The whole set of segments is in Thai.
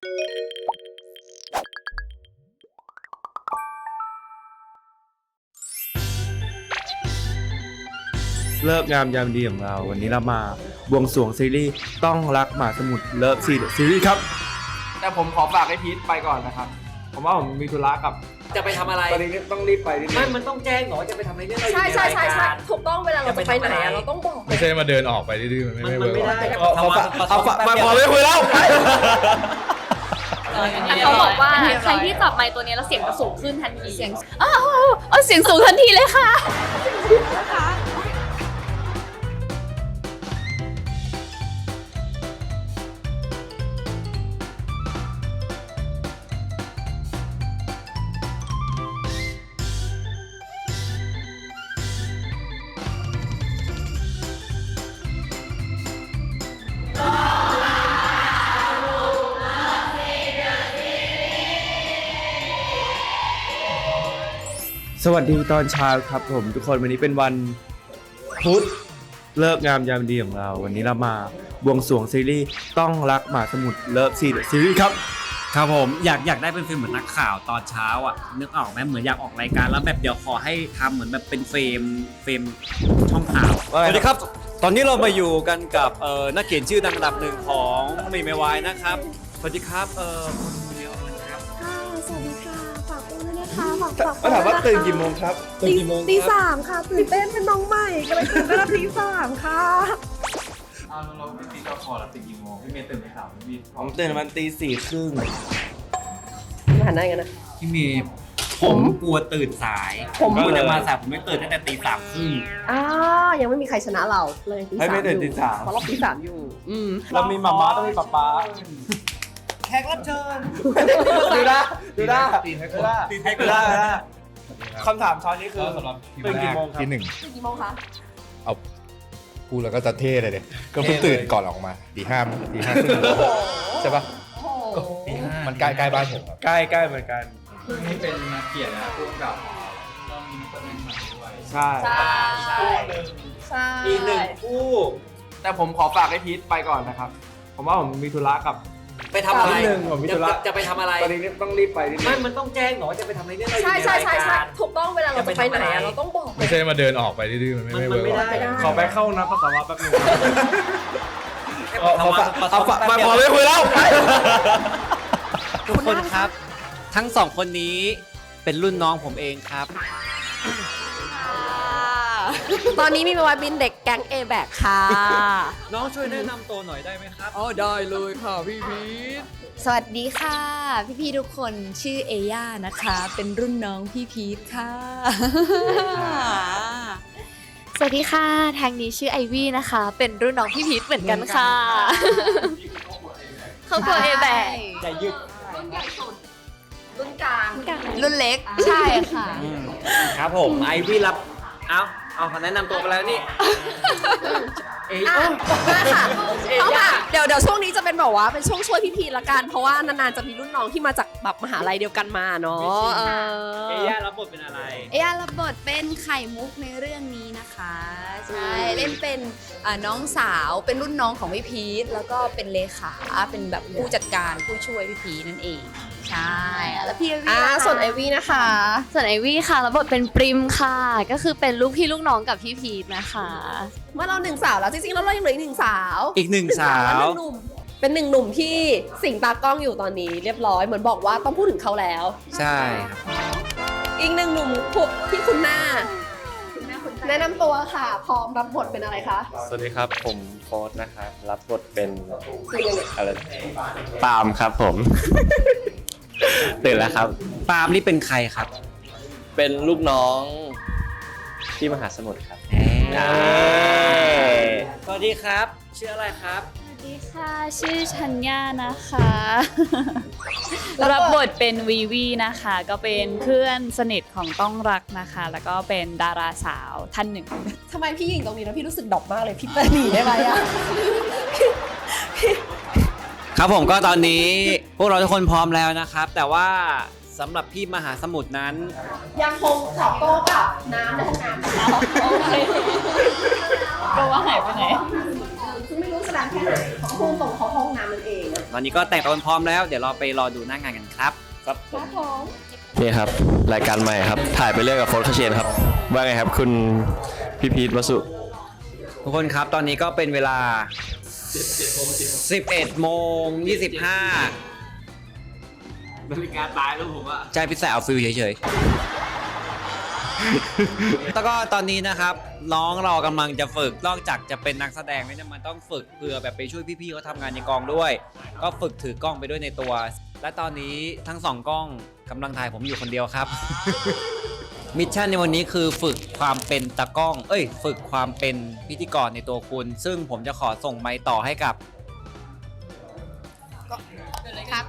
เลิกงามยามดีของเรา วันนี้เรามาบวงสรวงซีรีส์ต้องรักหมาสมุทรเลิฟซีซีรีส์ครับ แต่ผมขอฝากให้พีทไปก่อนนะครับ ผมว่าผมมีธุระกับ จะไปทำอะไร ตอนนี้ต้องรีบไปนิดนึไม่ งมันต้องแจ้งเหรอว่าจะไปทำอะไรเนี่ยเราอยู่ใช่ในใช่รายใช่ใช่การ ถูกต้องเวลาเราจะไปไหนอะเราต้องบอกไม่ใช่มาเดินออกไปดื้อๆมันไม่มันไม่มันเวิไม่ร์กได้ เอาเอาเอาฝากมาพอเลยคุยแล้ว แต่เขาบอกว่าใครที่จับไมค์ตัวนี้แล้วเสียงจะสูงขึ้นทันทีเสียงอ้าวอ้าวเสียงสูงทันทีเลยค่ะ วัสดีตอนเช้าครับผมทุกคนวันนี้เป็นวันพุธเลิกงามยามดีของเรา วันนี้เรามาบวงสรวงซีรีส์ต้องรักหมาสมุทรเลิฟซีซีรีส์ครับ ครับผมอยากอยากได้เป็นฟิลเหมือนนักข่าวตอนเช้าอะนึกออกไหมเหมือนอยากออกรายการแล้วแบบเดี๋ยวขอให้ทำเหมือนแบบเป็นเฟรมเฟรมช่องข่าวว่าสไงวัสดีครับ ตอนนี้เรามาอยู่กันกับเอ่อนักเขียนชื่อดังอันดับหนึ่งของมีไม่วายนะครับ สวัสดีครับเอ่อคุณเดียวนะครับ ค่ะ สวัสดีค่ะฝาก ด้วยนะคะฝากฝากก็ถามว่าตื่นกี่โมงครับตีตีสามค่ะ ตื่นเต้นเป็นน้องใหม่ก็เลยตื่นเต้นตีสามค่ะอ้าวเราพี่ตีก็พอแล้วตื่นกี่โมงพี่เมย์ตื่นไปสามพี่ผมตื่นมันตีสี่ครึ่งมาหันหน้ากันนะที่มีผมกลัวตื่นสาย ผมกลัวจะมาสายผมไม่ตื่นตั้งแต่ตีสามครึ่งอ่ายังไม่มีใครชนะเราเลยตีให้สามไม่ตื่นอยู่ตีสามเพราะเราตีสามอยู่ อืมเรามีมาม่าต้องมีป๊าป๊า แขกรับเชิญ ดูได้ดูได้ตีให้คดูนได้ตีให้คดูนได้ดูได้คำถามช้อนนี้คือก็สำหรับทีมตื่นแรกี่กโมงครับที่หนึ่งตื่นกี่โมงคะเอาพูดแล้วก็จะเท่เลยเด็ก็เพิ่งตื่นก่อนออกมาตีห้าตีห้าครึ่งใช่ปะโอ้โหมันใกล้ใกล้บ้านผมครับใกล้ใกล้เหมือนกันนี่เป็นนักเขียนนะพูดกับเรามีนักแสดงใหม่ด้วยใช่ใช่ใช่อีกหนึ่งคู่ แต่ผมขอฝากให้พีทไปก่อนนะครับผมว่าผมมีธุระกับ ไปทำอะไรนิดนึงผมมีธุระจะจะไปทำอะไร ตอนนี้ต้องรีบไปนิดนึไม่ งมันต้องแจ้งเหรอว่าจะไปทำอะไรเนี่ยเราอยู่ใช่ในใช่รายใช่ใช่การ ถูกต้องเวลาเราจะไปไหนอะเราต้องบอก ไม่ใช่มาเดินออกไปดื้อๆมันไม่มันไม่มันเวิร์ไม่กได้ ขอไปเข้าน้ำปัสสาวะแป๊บนึงแค่เอาทำฝากมาเอาฝากแป๊มาบเดียวพอเลยคุยแล้ว ทุกคนครับ ทั้งสองคนนี้เป็นรุ่นน้องผมเองครับ ตอนนี้มีมาวับินเด็กแก๊งเอแบกค่ะ น้องช่วยแนะนำตัวหน่อยได้ไหมครับ อ๋อได้เลยค่ะพี่พีทสวัสดีค่ะ พี่ๆทุกคนชื่อเอย่านะคะ เป็นรุ่นน้องพี่พีทค่ะ สวัสดีค่ะ ทางนี้ชื่อไอวี่นะคะ เป็นรุ่นน้องพี่พีทเหมือนกันค่ะเขาตัวเอแบกอย่ายึดรุ่นใหญ่สุดรุ่นกลางรุ่นเล็กใช่ค่ะ ครับผมไอวี่รับ เอา เอาแนะนำตัวไปแล้วนี่ เอ้ยอะมาค่ะเอาค่ะเดี๋ยวเดี๋ยวช่วงนี้จะเป็นแบบว่าเป็นช่วงช่วยพี่พีทละกันเพราะว่านานๆจะมีรุ่นน้องที่มาจากแบบมหาลัยเดียวกันมาเนาะเอเอย่ารับบทเป็นอะไร เอยารับบทเป็นไข่มุกในเรื่องนี้นะคะ ใช่เล่นเป็นอ่าน้องสาวเป็นรุ่นน้องของพี่พีทแล้วก็เป็นเลขาเป็นแบบผู้จัดการผู้ช่วยพี่พีทนั่นเอง ใช่ แล้วพี่ไอวี่อ่าล่ะคะส่วนไอวี่นะคะ ส่วนไอวี่ค่ะรับบทเป็นปริมค่ะ ก็คือเป็นลูกพี่ลูกน้องกับพี่พีทนะคะ เมื่อเราหนึ่งสาวแล้วจริงๆแล้วเรายังเหลืออีกหนึ่งสาวอีกหนึ่งสาว และหนึ่งหนุ่มเป็นหนึ่งหนุ่มที่สิงตากล้องอยู่ตอนนี้เรียบร้อยเหมือนบอกว่าต้องพูดถึงเขาแล้ว ใช่ครับอีกหนึ่งหนุ่มผู้ที่คุณหน้า แนะนำตัวค่ะ พร้อมรับบทเป็นอะไรคะสวัสดีครับ ผมโค้ดนะครับ รับบทเป็นคือยังไงอะไรปาล์มครับผม ตื่นแล้วครับปาล์มนี่เป็นใครครับเป็นลูกน้องที่มหาสมุทรครับสวัสดีครับ ชื่ออะไรครับ สวัสดีค่ะ ชื่อชัญญานะคะ รับบทเป็นวีวีนะคะ ก็เป็นเพื่อนสนิทของต้องรักนะคะ แล้วก็เป็นดาราสาวท่านหนึ่ง ทำไมพี่หญิงตรงนี้แล้วพี่รู้สึกดอกมากเลย พี่เปิดหนีได้ไหมอะ ครับผมก็ตอนนี้พวกเราทุกคนพร้อมแล้วนะครับ แต่ว่าสำหรับพี่มหาสมุทรนั้น ยังคงตอบโต้กับน้ำในห้องน้ำก็ว่าหายไปไหนซึ่งไม่รู้แสดงแค่ไหนของภูมิส่งเขาห้องน้ำนั่นเองตอนนี้ก็แต่งตัวกันพร้อมแล้วเดี๋ยวเราไปรอดูหน้างานกันครับ ครับผมนี่ครับ รายการใหม่ครับ ถ่ายไปเรื่อยกับโฟร์คเชนครับ ว่าไงครับ คุณพี่พีทวสุทุกคนครับ ตอนนี้ก็เป็นเวลา 11โมง25นาฬิกาตายแล้วผมอะใช่พี่แสเอาฟิลเฉยๆ แล้วก็ตอนนี้นะครับ น้องเรากำลังจะฝึก นอกจากจะเป็นนักแสดงแล้วเนี่ยมันต้องฝึกเพื่อแบบไปช่วยพี่ๆเขาทำงานในกองด้วย ก็ฝึกถือกล้องไปด้วยในตัว และตอนนี้ทั้งสองกล้องกำลังถ่ายผมอยู่คนเดียวครับ มิชชั่นในวันนี้คือฝึกความเป็นตากล้อง เอ้ย ฝึกความเป็นพิธีกรในตัวคุณ ซึ่งผมจะขอส่งไมค์ต่อให้กับ ครับ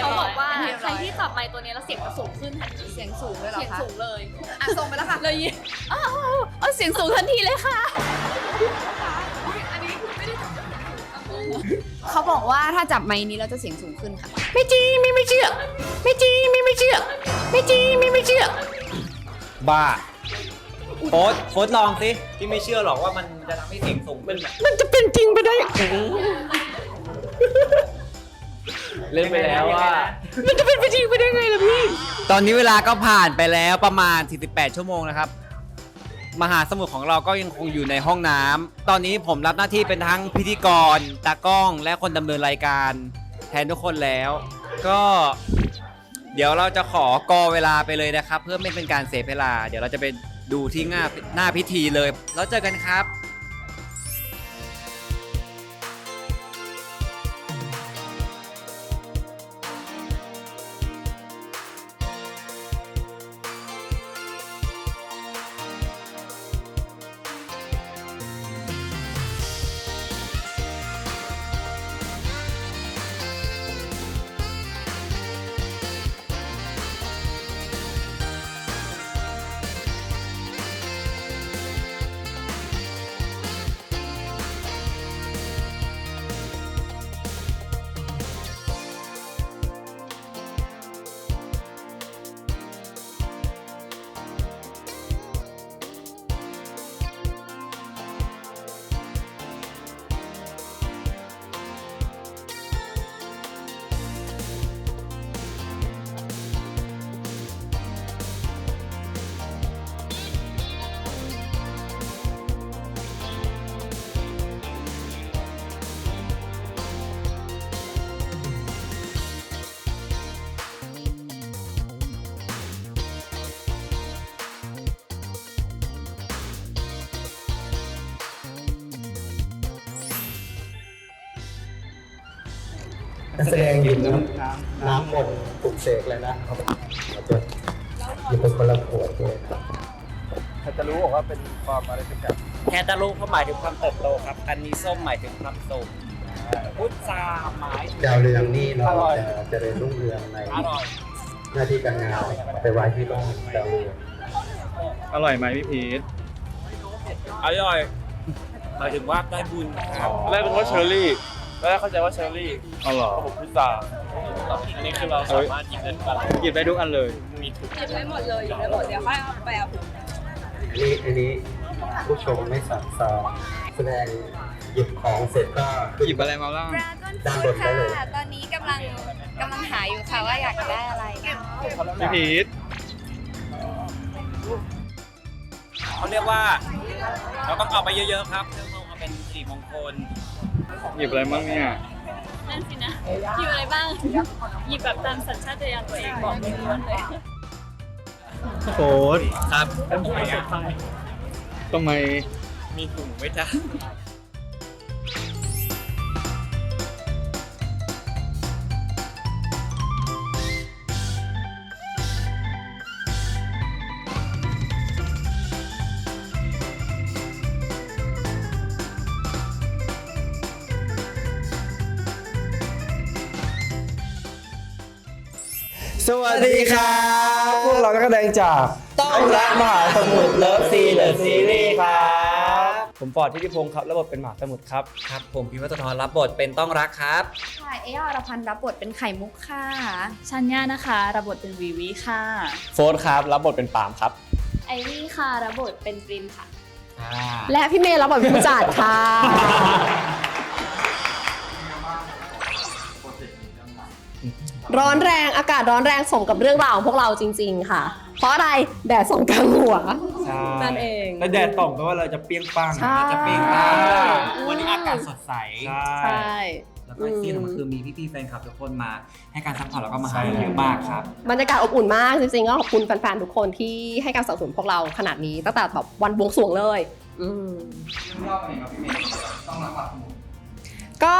เขาบอกว่าใครที่จับไมค์ตัวนี้แล้วเสียงจะสูงขึ้นทันทีเสียงสูงเลยเหรอเสียงคะสูงเลยอะส่งไปแล้วค่ะเลยอ้าวเอาเสียงสูงทันทีเลยค่ะ เขาบอกว่าถ้าจับไม้นี้เราจะเสียงสูงขึ้นค่ะ ไม่จริงไม่ไม่เชื่อ ไม่จริงไม่ไม่เชื่อ ไม่จริงไม่ไม่เชื่อ บ้าโฟสโฟสลองสิที่ไม่เชื่อหรอกว่ามันจะทำให้เสียงสูงขึ้นอะมันจะเป็นจริงไปได้เล่นไปแล้วว่า มันจะเป็นไปจริงไปได้ไงล่ะพี่ ตอนนี้เวลาก็ผ่านไปแล้วประมาณ 48 ชั่วโมงนะครับ มหาสมุทรของเราก็ยังคงอยู่ในห้องน้ำตอนนี้ผมรับหน้าที่เป็นทั้งพิธีกรตากล้องและคนดำเนินรายการ แทนทุกคนแล้ว ก็ เดี๋ยวเราจะขอกอเวลาไปเลยนะครับ เพื่อไม่เป็นการเสียเวลา เดี๋ยวเราจะไปดูที่หน้าหน้าพิธีเลย แล้วเจอกันครับ แสดงหยิบน้ำน้ำมนต์ปลุกเสกเลยนะครับเราจะหยิบเป็นคนละขวดเลยครับถ้าจะรู้บอกว่าเป็นความอะไรสักอย่างแคตาลูกเขาหมายถึงความเติบโตครับ อันนี้ส้มหมายถึงความสุขพุทราหมายถึงดาวเรืองนี่เราอร่อยจะเจริญรุ่งเรืองในหน้าที่การงานไปไว้ที่บ้านดาวเรืองอร่อยไหมพี่พีทอร่อยหมายถึงว่าได้บุญครับแรกเป็นว่าเชอร์รี่ แรกเข้าใจว่าเชอร์รี่อ๋อเหรอผมพิซซ่าอันนี้คือเราสามารถหยิบได้ทุกอันหยิบได้ทุกอันเลยหยิบได้หมดเลยหยิบได้หมดเดี๋ยวค่อยเอาไปเอาอันนี้อันนี้ผู้ชมไม่สั่งซองแสดงหยิบของเสร็จก็ขึ้นหยิบอะไรมาบ้างด้านบนได้เลยตอนนี้กำลังกำลังหาอยู่ค่ะว่าอยากได้อะไรพี่พีทเขาเรียกว่า เราต้องเอาไปเยอะๆครับเพื่อ มาเป็นสิริมงคล หยิบอะไรบ้างเนี่ยนั่นสินะหยิบอะไรบ้างหยิบแบบตามสัญชาตญาณตัวเองบอกไม่รู้เลยโค้ดครับทำไมมีถุงไว้จ้ะ สวัสดีครับพวกเรานักแสดงจากต้องรักมหาสมุทรเลิฟซีเดอะซีรีส์ครับ ผมฟอร์ดทิติพงศ์ครับระบบเป็นมหาสมุทรครับ ครับ ผมพิมพ์วัฒนทรรับบทเป็นต้องรักครับ ค่ะ เออรพันธ์รับบทเป็นไข่มุกค่ะ ชัญญานะคะรับบทเป็นวีวีค่ะ โฟร์ครับรับบทเป็นปาล์มครับ ไอวี่ค่ะรับบทเป็นปรินค่ะ และพี่เมย์รับบทเป็นผู้จัดค่ะ ร้อนแรงอากาศร้อนแรงสมกับเรื่องราวของพวกเราจริง ๆ ค่ะ เพราะอะไรแดดส่องกลางหัว ใช่นั่นเองแล้วแดดต่องแปลว่าเราจะเปรี้ยงปังใช่จะเป็นตาวันนี้อากาศสดใสใช่ใช่ แล้วก็ที่สำคัญคือมีพี่ๆแฟนคลับทุกคนมาให้การซัพพอร์ตแล้วก็มาหาเราเยอะมากครับ บรรยากาศอบอุ่นมากจริงๆก็ขอบคุณแฟนๆทุกคนที่ให้การสนับสนุนพวกเราขนาดนี้ตั้งแต่แบบวันบวงสรวงเลย อืมก็ ก็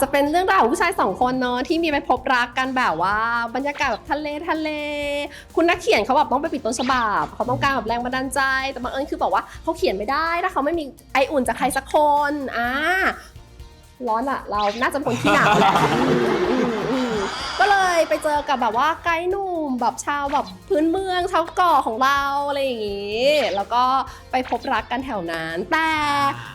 จะเป็นเรื่องราวของผู้ชายสองคนเนาะที่มีไปพบรักกันแบบว่าบรรยากาศแบบทะเลทะเล คุณนักเขียนเขาแบบต้องไปปิดต้นฉบับเขาต้องการแบบแรงบันดาลใจ แต่บังเอิญคือบอกว่าเขาเขียนไม่ได้ถ้าเขาไม่มีไออุ่นจากใครสักคนอ่าร้อนอะเราน่าจะเป็นคนที่หนาวแหละก็เลยไปเจอกับแบบว่าไกด์หนุ่ม แบบชาวแบบพื้นเมืองชาวเกาะของเราอะไรอย่างงี้ แล้วก็ไปพบรักกันแถวนั้น แต่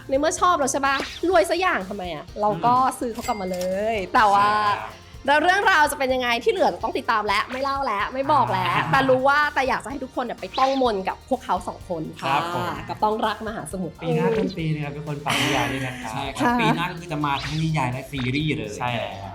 ในเมื่อชอบเราใช่ปะรวยซะอย่างทำไมอะเราก็ซื้อเขากลับมาเลย แต่ว่าแล้วเรื่องราวจะเป็นยังไงที่เหลือต้องติดตามแล้วไม่เล่าแล้วไม่บอกแล้ว แต่รู้ว่าแต่อยากจะให้ทุกคนเนี่ยไปต้องมนกับพวกเขาสองคนครัค่ะบผม กับต้องรักมหาสมุทร ปีหน้าต้นปีนะครับเป็นคนฝากนิยายด้วยนะครับ ใช่ครับปีหน้าก็คือจะมาทั้งนิยายและซีรีส์เลย ใช่แล้วใช่ครับ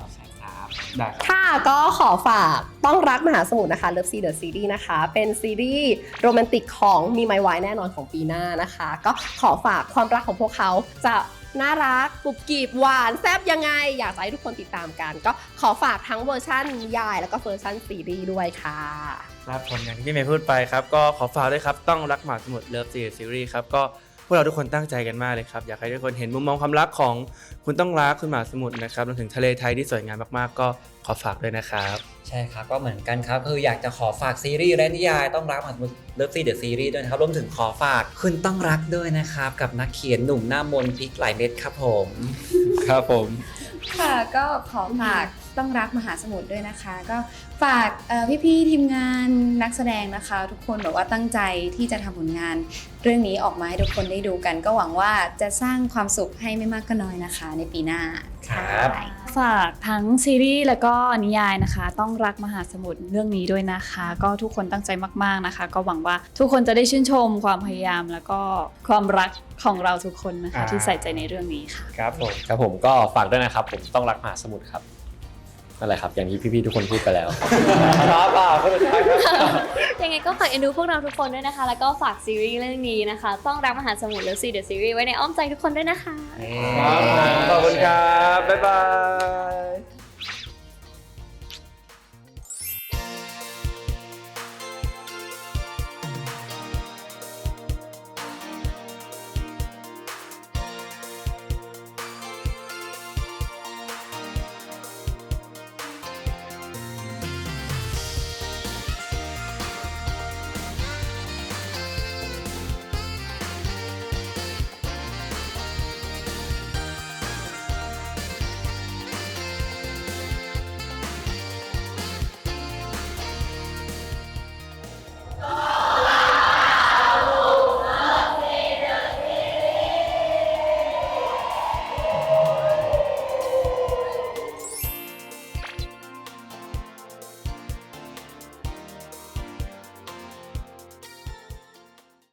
ได้ครับ ค่ะก็ขอฝากต้องรักมหาสมุทรนะคะ Love Sea The Series นะคะ เป็นซีรีส์โรแมนติกของมีไมวายแน่นอนของปีหน้านะคะ ก็ขอฝากความรักของพวกเขาจะน่ารักกรุบกริบหวานแซบยังไง อยากจะให้ทุกคนติดตามกัน ก็ขอฝากทั้งเวอร์ชันนิยาย แล้วก็เวอร์ชันซีรีส์ด้วยค่ะ ครับผมอย่างที่พี่เมย์พูดไปครับ ก็ขอฝากด้วยครับ ต้องรักหมาสมุทรเลิฟซีซีรีส์ครับก็พ วกเราทุกคนตั้งใจกันมากเลยครับอยากให้ทุกคนเห็นมุมมองความรักของคุณต้องรักคุณหมาสมุทรนะครับรวมถึงทะเลไทยที่สวยงามมากๆ ก็ขอฝากด้วยนะครับใช่ครับก็เหมือนกันครับคืออยากจะขอฝากซีรีส์และนิยายต้องรักมหาสมุทรเลิฟซีเดอะซีรีส์ด้วยนะครับรวมถึงขอฝากคุณต้องรักด้วยนะครับกับนักเขียนหนุ่มหน้ามนต์พริกหลายเม็ดครับผม ครับผม ค่ะก็ขอฝาก ต้องรักมหาสมุทรด้วยนะคะ ก็ฝากเอ่อพี่ๆทีมงานนักแสดงนะคะ ทุกคนแบบว่าตั้งใจที่จะทำผลงาน เรื่องนี้ออกมาให้ทุกคนได้ดูกัน ก็หวังว่าจะสร้างความสุขให้ไม่มากก็น้อยนะคะ ในปีหน้าครับฝากทั้งซีรีส์แล้วก็นิยายนะคะ ต้องรักมหาสมุทรเรื่องนี้ด้วยนะคะ ก็ทุกคนตั้งใจมากๆนะคะ ก็หวังว่าทุกคนจะได้ชื่นชมความพยายามแล้วก็ความรักของเราทุกคนนะคะอ่าที่ใส่ใจในเรื่องนี้ค่ะ ครับผมครับผมก็ฝากด้วยนะครับ ผมต้องรักมหาสมุทรครับ นั่นแหละครับอย่างที่พี่ๆทุกคนพูดไปแล้ว ครับอ่าคนสุดท้ายครับยังไงก็ฝากเอ็นดูพวกเราทุกคนด้วยนะคะ แล้วก็ฝากซีรีส์เรื่องนี้นะคะ ต้องรักมหาสมุทรแล้วซีเดอะซีรีส์ไว้ในอ้อมใจทุกคนด้วยนะคะ ครับขอบคุณครับ บ๊ายบาย